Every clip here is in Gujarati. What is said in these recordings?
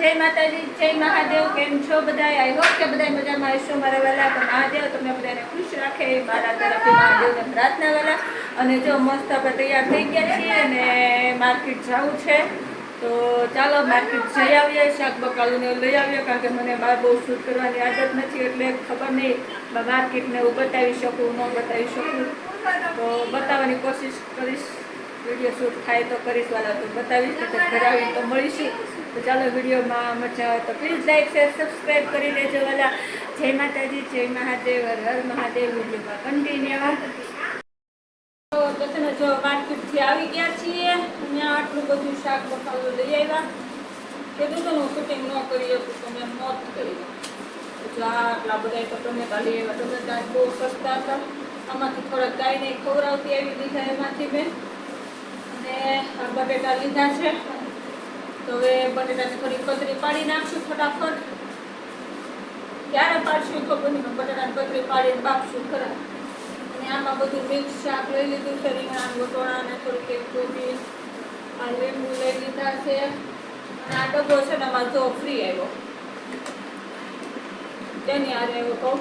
જય માતાજી, જય મહાદેવ, કેમ છો બધા આઈ હોપ કે બધા મજામાં હશો મારા વાલા. તો મહાદેવ તમને બધાને ખુશ રાખે, મારા તરફથી મહાદેવને પ્રાર્થના વાલા. અને જો મસ્ત આપણે તૈયાર થઈ ગયા છીએ અને માર્કેટ જવું છે, તો ચાલો માર્કેટ જઈ આવીએ, શાક બકાલું ને એવું લઈ આવીએ, કારણ કે મને બહાર બહુ શૂટ કરવાની આદત નથી, એટલે ખબર નહીં માર્કેટને હું બતાવી શકું, ન બતાવી શકું. તો બતાવવાની કોશિશ કરીશ. વીડિયો શૂટ થાય તો કરીશ વાલા તો બતાવીશ તો ઘર તો મળીશું. તો ચાલો વિડીયોમાં મજા આવે તો પ્લીઝ લાઈક શેર સબસ્ક્રાઈબ કરી લેજો વાલા. જય માતાજી, જય મહાદેવ, હર મહાદેવ. વિડીયોમાં કન્ટિન્યુ આવી ગયા છીએ આટલું બધું શાક બકાલું લઈ આવ્યા. કીધું તો હું શૂટિંગ ન કરી શકું, તો મેં મોત કરી આટલા બધા તો ટમેટા લઈ આવ્યા ટમેટા બહુ સસ્તા હતા. આમાંથી થોડાક ખવડાવતી આવી દીધા એમાંથી મેં. અને બટેટા લીધા છે. તો હવે બટેટાને થોડી કતરી પાડી નાખશું ફટાફટ. ક્યારે પાડશું ખબર નહીં બટેટાને કતરી પાડીને બાફશું ખરા. અને આમાં બધું મિક્સ શાક લઈ લીધું છે રીંગણા ગોટોણા અને થોડીક કોબી, આ લીંબુ લઈ લીધા છે. અને આ ડબ્બો છે ને અમારો જો ફ્રી આવ્યો. તેની આરે આવ્યો કહું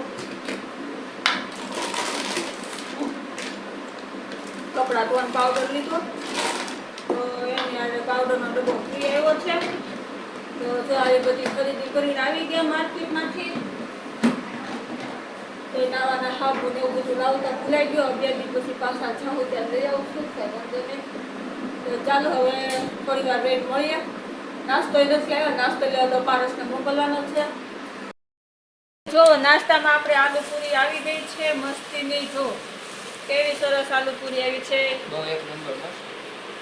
કપડા ધોવાનો પાવડર લીધો. તો પાવડરનો ડબ્બો ફ્રી આવ્યો છે. તો જો બધી ખરીદી કરીને આવી ગયા માર્કેટમાંથી. તો નાવાના નહીં. ચાલો હવે થોડી વાર મળીએ. નાસ્તો નથી આવ્યો. નાસ્તો લેવા તો પારસને મોકલવાનો છે. જો, નાસ્તામાં આપણે આલુ આવી ગઈ છે. મસ્તીની, જો. કેવી સરસ આલુ પૂરી આવી છે.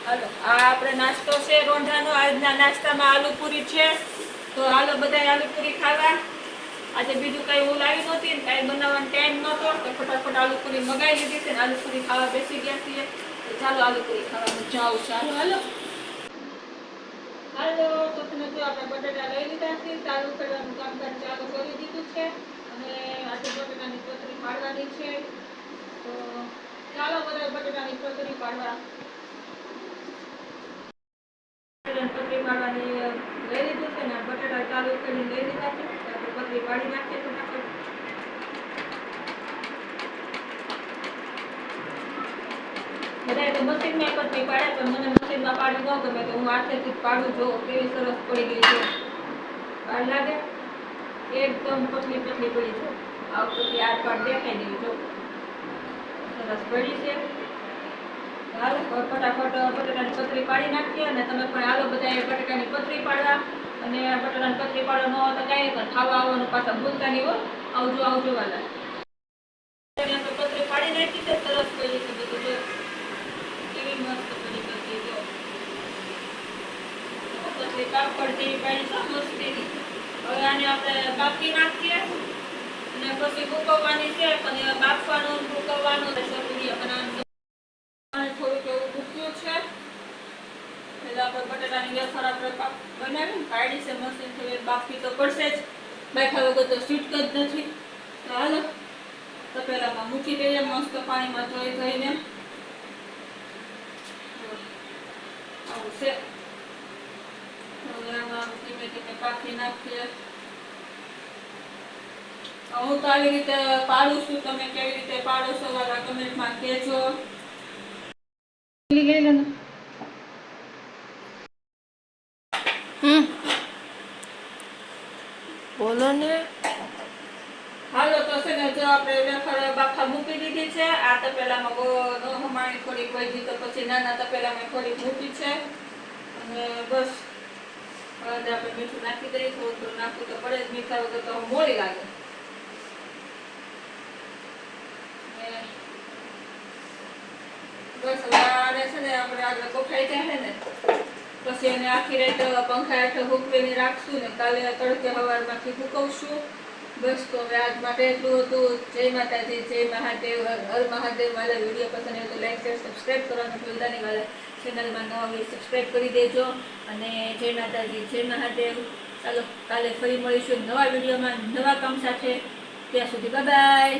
હાલો, આ આપણે નાસ્તો છે, રોંઢાનો. આજના નાસ્તામાં આલુ પૂરી છે. તો હાલો બધા આલુ પૂરી ખાવા. આજે બીજું કઈ હું લાવી નહોતી કઈ બનાવવાનો ટાઈમ નહોતો. તો ફટાફટ આલુ પૂરી મગાવી લીધી છે આલુ પૂરી ખાવા બેસી ગયા છીએ. તો ચાલો આલુ પૂરી ખાવાનું જાઉં ચાલો હાલો. હાલો, તો તમે જો આપણે બટેટા લઈ લીધા છે. ચાલુ કરવાનું કામકાજ ચાલુ કરી દીધું છે. અને આજે બટાટાની પતરી પાડવાની છે. તો ચાલો બધા બટાટાની પતરી પાડવા. પતરી પાડવાની લઈ લીધું છે ને બટાટા ચાલુ કરીને લઈ લીધા છે. આપણે પતરી પાડી નાખીએ તો બધાએ તો મશીનમાં પતરી પાડે પણ મને મશીનમાં પાડી ન ગમે તો હું હાથેથી પાડું જો કેવી સરસ પડી ગઈ છે. પાડ લાગે? એકદમ પતલી પતલી પડી છે. આ પછી આર પાડ દેખાઈ દેવી જો. સરસ પડી છે. મસ્તીની. હવે આને આપણે બાફી નાખીએ. અને પછી મૂકવવાની છે પણ બાફવાનું બનાવવાનું અને થોડુંક એવું મૂક્યું છે એટલે આપણે બટાટાની ખરાબ પા- બનાવીને કાઢી છે મશીનથી બાફી તો પડશે જ. બાફા વગર તો સ્વીટ જ નથી. તો હાલો, તપેલામાં મૂકી દઈએ, મસ્ત પાણીમાં ધોઈ ધોઈને. આવું છે. ધીમે ધીમે બાફી નાખીએ. હું તો આવી રીતે પાડું છું, તમે કેવી રીતે પાડો છો વાળા કમેન્ટમાં કહેજો. લઈ બોલો ને. હાલો, તો છે જો આપણે વેફર બાફા મૂકી દીધી છે. આ તપેલામાં બહુ ન હમાણી થોડીક વહી તો પછી નાના તપેલામાં થોડીક મૂકી છે. અને બસ. હવે આપણે મીઠું નાખી દઈએ. થોડું થોડું નાખવું તો પડે જ. મીઠા વગર તો મોડી લાગે. બસ હવે આને છે ને આપણે આગળ કોફાઈ જાય ને. પછી એને આખી રાત પંખા હેઠળ હુકવીને રાખશું ને કાલે તડકે હવારમાંથી હુકવશું. બસ તો હવે આજ માટે એટલું હતું. જય માતાજી, જય મહાદેવ. હર મહાદેવ વાલા વીડિયો પસંદ આવે તો લાઈક, શેર સબસ્ક્રાઈબ કરવાનું ભૂલતા નહીં વાલા ચેનલમાં નવા હોય સબસ્ક્રાઈબ કરી દેજો. અને જય માતાજી, જય મહાદેવ. ચાલો કાલે ફરી મળીશું નવા વિડીયોમાં નવા કામ સાથે. ત્યાં સુધી બાય